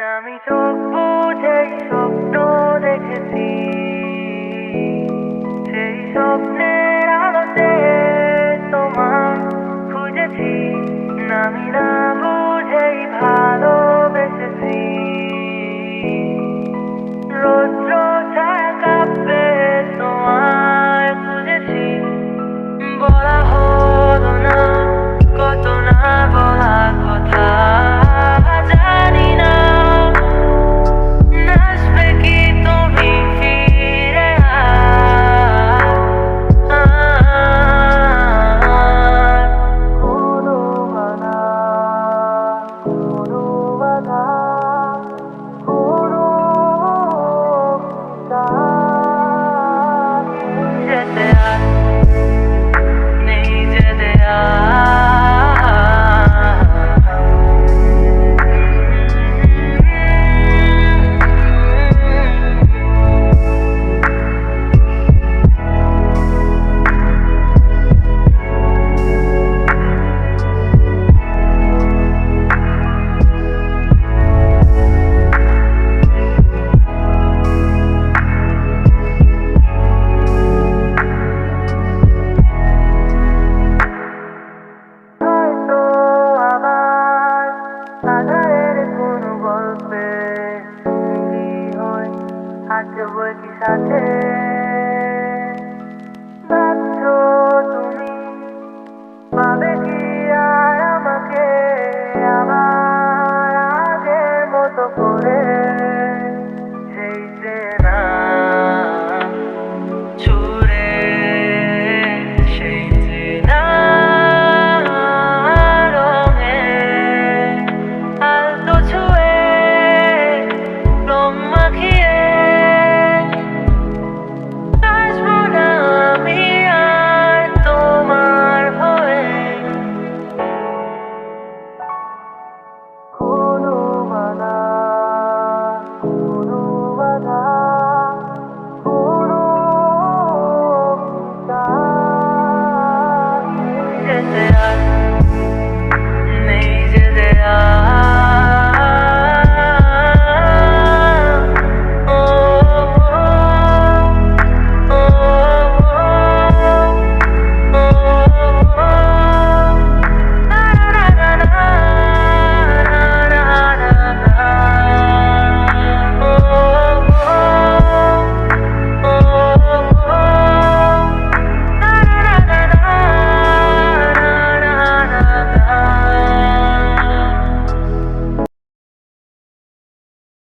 আমি চোখ বুঝেই দেখেছি। সেই তোমার নামি না যদি হয় থাকব কি সাথে